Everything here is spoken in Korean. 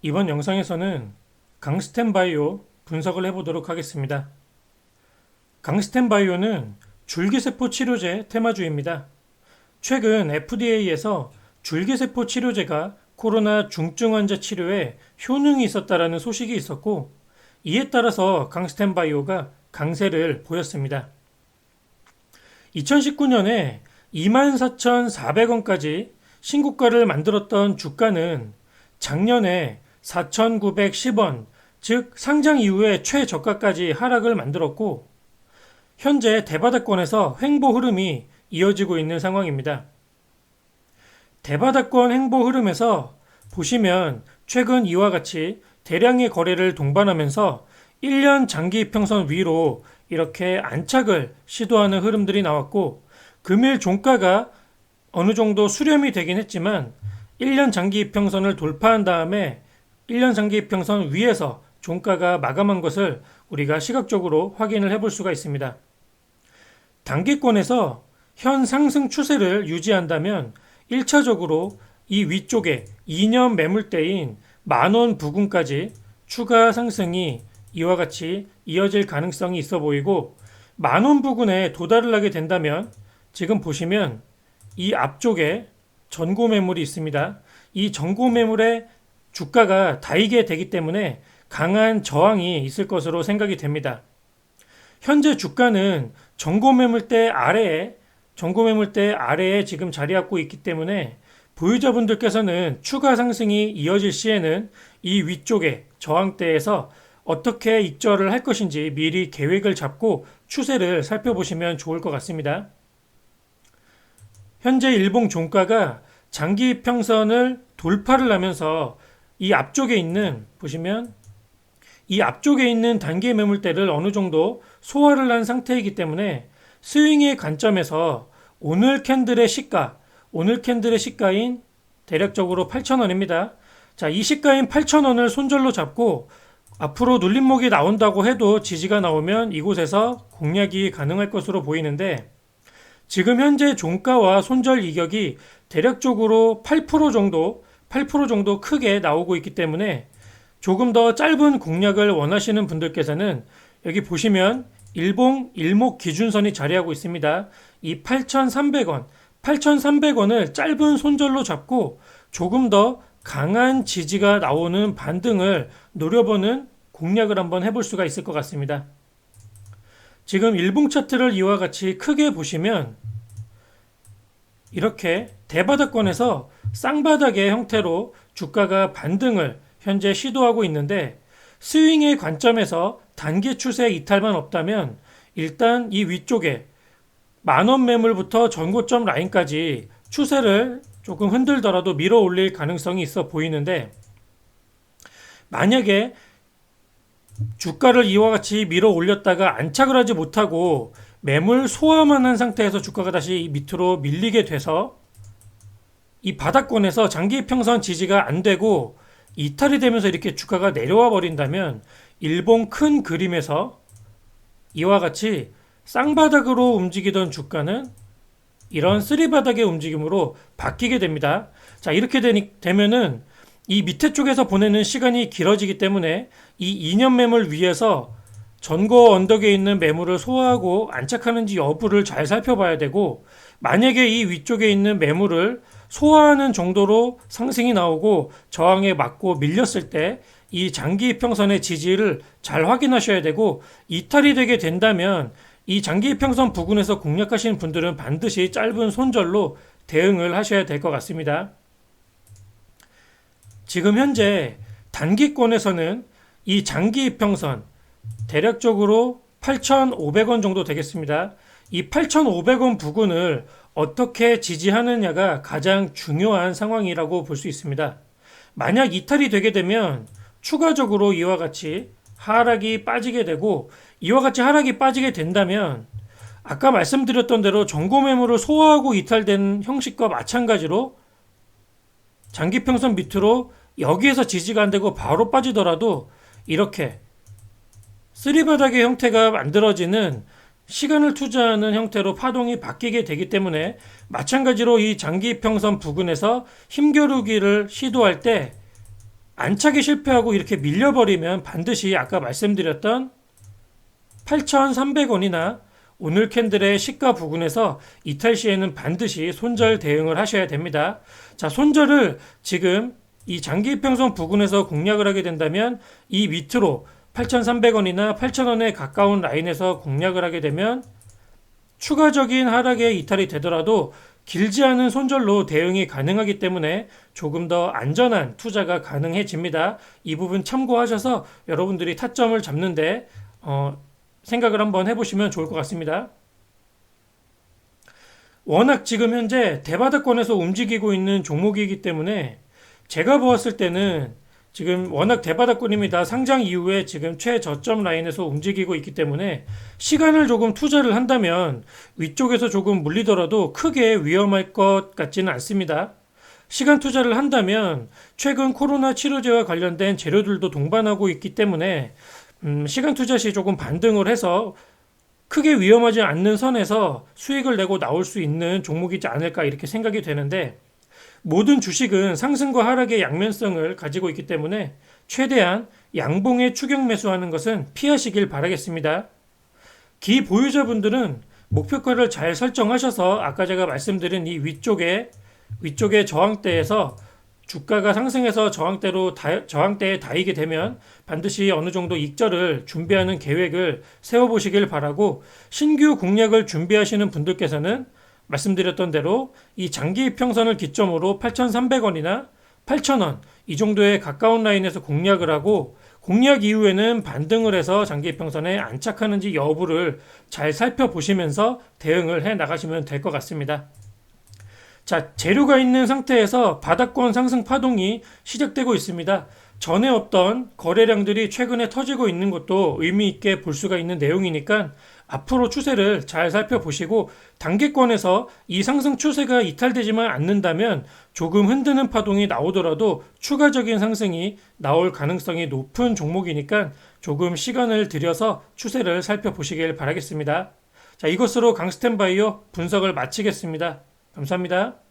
이번 영상에서는 강스텐 바이오 분석을 해보도록 하겠습니다. 강스텐 바이오는 줄기세포 치료제 테마주입니다. 최근 FDA에서 줄기세포 치료제가 코로나 중증 환자 치료에 효능이 있었다라는 소식이 있었고, 이에 따라서 강스텐 바이오가 강세를 보였습니다. 2019년에 24,400원까지 신고가를 만들었던 주가는 작년에 4,910원, 즉 상장 이후에 최저가까지 하락을 만들었고 현재 대바닥권에서 횡보 흐름이 이어지고 있는 상황입니다. 대바닥권 횡보 흐름에서 보시면 최근 이와 같이 대량의 거래를 동반하면서 1년 장기 평선 위로 이렇게 안착을 시도하는 흐름들이 나왔고 금일 종가가 어느 정도 수렴이 되긴 했지만 1년 장기 이평선을 돌파한 다음에 1년 장기 이평선 위에서 종가가 마감한 것을 우리가 시각적으로 확인을 해볼 수가 있습니다. 단기권에서 현 상승 추세를 유지한다면 1차적으로 이 위쪽에 2년 매물대인 만원 부근까지 추가 상승이 이와 같이 이어질 가능성이 있어 보이고 만원 부근에 도달을 하게 된다면 지금 보시면 이 앞쪽에 전고 매물이 있습니다. 이 전고 매물의 주가가 다이게 되기 때문에 강한 저항이 있을 것으로 생각이 됩니다. 현재 주가는 전고 매물대 아래에 전고 매물대 아래에 지금 자리하고 있기 때문에 보유자분들께서는 추가 상승이 이어질 시에는 이 위쪽에 저항대에서 어떻게 익절을 할 것인지 미리 계획을 잡고 추세를 살펴보시면 좋을 것 같습니다. 현재 일봉 종가가 장기 평선을 돌파를 하면서 이 앞쪽에 있는 보시면 이 앞쪽에 있는 단기 매물대를 어느 정도 소화를 한 상태이기 때문에 스윙의 관점에서 오늘 캔들의 시가, 오늘 캔들의 시가인 대략적으로 8,000원입니다. 자, 이 시가인 8,000원을 손절로 잡고 앞으로 눌림목이 나온다고 해도 지지가 나오면 이곳에서 공략이 가능할 것으로 보이는데 지금 현재 종가와 손절 이격이 대략적으로 8% 정도, 8% 정도 크게 나오고 있기 때문에 조금 더 짧은 공략을 원하시는 분들께서는 여기 보시면 일봉 일목 기준선이 자리하고 있습니다. 이 8,300원, 8,300원을 짧은 손절로 잡고 조금 더 강한 지지가 나오는 반등을 노려보는 공략을 한번 해볼 수가 있을 것 같습니다. 지금 일봉 차트를 이와 같이 크게 보시면 이렇게 대바닥권에서 쌍바닥의 형태로 주가가 반등을 현재 시도하고 있는데 스윙의 관점에서 단기 추세 이탈만 없다면 일단 이 위쪽에 만원 매물부터 전고점 라인까지 추세를 조금 흔들더라도 밀어 올릴 가능성이 있어 보이는데 만약에 주가를 이와 같이 밀어 올렸다가 안착을 하지 못하고 매물 소화만 한 상태에서 주가가 다시 밑으로 밀리게 돼서 이 바닥권에서 장기 평선 지지가 안 되고 이탈이 되면서 이렇게 주가가 내려와 버린다면 일본 큰 그림에서 이와 같이 쌍바닥으로 움직이던 주가는 이런 쓰리바닥의 움직임으로 바뀌게 됩니다. 자, 이렇게 되니, 되면은 이 밑에 쪽에서 보내는 시간이 길어지기 때문에 이 2년 매물 위에서 전고 언덕에 있는 매물을 소화하고 안착하는지 여부를 잘 살펴봐야 되고 만약에 이 위쪽에 있는 매물을 소화하는 정도로 상승이 나오고 저항에 맞고 밀렸을 때 이 장기 평선의 지지를 잘 확인하셔야 되고 이탈이 되게 된다면 이 장기 평선 부근에서 공략하시는 분들은 반드시 짧은 손절로 대응을 하셔야 될 것 같습니다. 지금 현재 단기권에서는 이 장기 이평선 대략적으로 8,500원 정도 되겠습니다. 이 8,500원 부근을 어떻게 지지하느냐가 가장 중요한 상황이라고 볼 수 있습니다. 만약 이탈이 되게 되면 추가적으로 이와 같이 하락이 빠지게 되고 이와 같이 하락이 빠지게 된다면 아까 말씀드렸던 대로 정고 매물을 소화하고 이탈된 형식과 마찬가지로 장기 평선 밑으로 여기에서 지지가 안 되고 바로 빠지더라도 이렇게 쓰리바닥의 형태가 만들어지는 시간을 투자하는 형태로 파동이 바뀌게 되기 때문에 마찬가지로 이 장기평선 부근에서 힘겨루기를 시도할 때 안착에 실패하고 이렇게 밀려버리면 반드시 아까 말씀드렸던 8,300원이나 오늘 캔들의 시가 부근에서 이탈 시에는 반드시 손절 대응을 하셔야 됩니다. 자, 손절을 지금 이 장기 이평선 부근에서 공략을 하게 된다면 이 밑으로 8,300원이나 8,000원에 가까운 라인에서 공략을 하게 되면 추가적인 하락에 이탈이 되더라도 길지 않은 손절로 대응이 가능하기 때문에 조금 더 안전한 투자가 가능해집니다. 이 부분 참고하셔서 여러분들이 타점을 잡는데 어, 생각을 한번 해보시면 좋을 것 같습니다. 워낙 지금 현재 대바닥권에서 움직이고 있는 종목이기 때문에 제가 보았을 때는 지금 워낙 대바닥권입니다. 상장 이후에 지금 최저점 라인에서 움직이고 있기 때문에 시간을 조금 투자를 한다면 위쪽에서 조금 물리더라도 크게 위험할 것 같지는 않습니다. 시간 투자를 한다면 최근 코로나 치료제와 관련된 재료들도 동반하고 있기 때문에 음, 시간 투자 시 조금 반등을 해서 크게 위험하지 않는 선에서 수익을 내고 나올 수 있는 종목이지 않을까 이렇게 생각이 되는데 모든 주식은 상승과 하락의 양면성을 가지고 있기 때문에 최대한 양봉에 추격 매수하는 것은 피하시길 바라겠습니다. 기 보유자분들은 목표가를 잘 설정하셔서 아까 제가 말씀드린 이 위쪽에 위쪽의 저항대에서 주가가 상승해서 저항대로 다, 저항대에 닿이게 되면 반드시 어느 정도 익절을 준비하는 계획을 세워보시길 바라고 신규 공략을 준비하시는 분들께서는 말씀드렸던 대로 이 장기 이평선을 기점으로 8,300원이나 8,000원 이 정도에 가까운 라인에서 공략을 하고 공략 이후에는 반등을 해서 장기 이평선에 안착하는지 여부를 잘 살펴보시면서 대응을 해 나가시면 될 것 같습니다. 자, 재료가 있는 상태에서 바닥권 상승 파동이 시작되고 있습니다. 전에 없던 거래량들이 최근에 터지고 있는 것도 의미 있게 볼 수가 있는 내용이니까 앞으로 추세를 잘 살펴보시고 단기권에서 이 상승 추세가 이탈되지만 않는다면 조금 흔드는 파동이 나오더라도 추가적인 상승이 나올 가능성이 높은 종목이니까 조금 시간을 들여서 추세를 살펴보시길 바라겠습니다. 자, 이것으로 강스텐바이오 분석을 마치겠습니다. 감사합니다.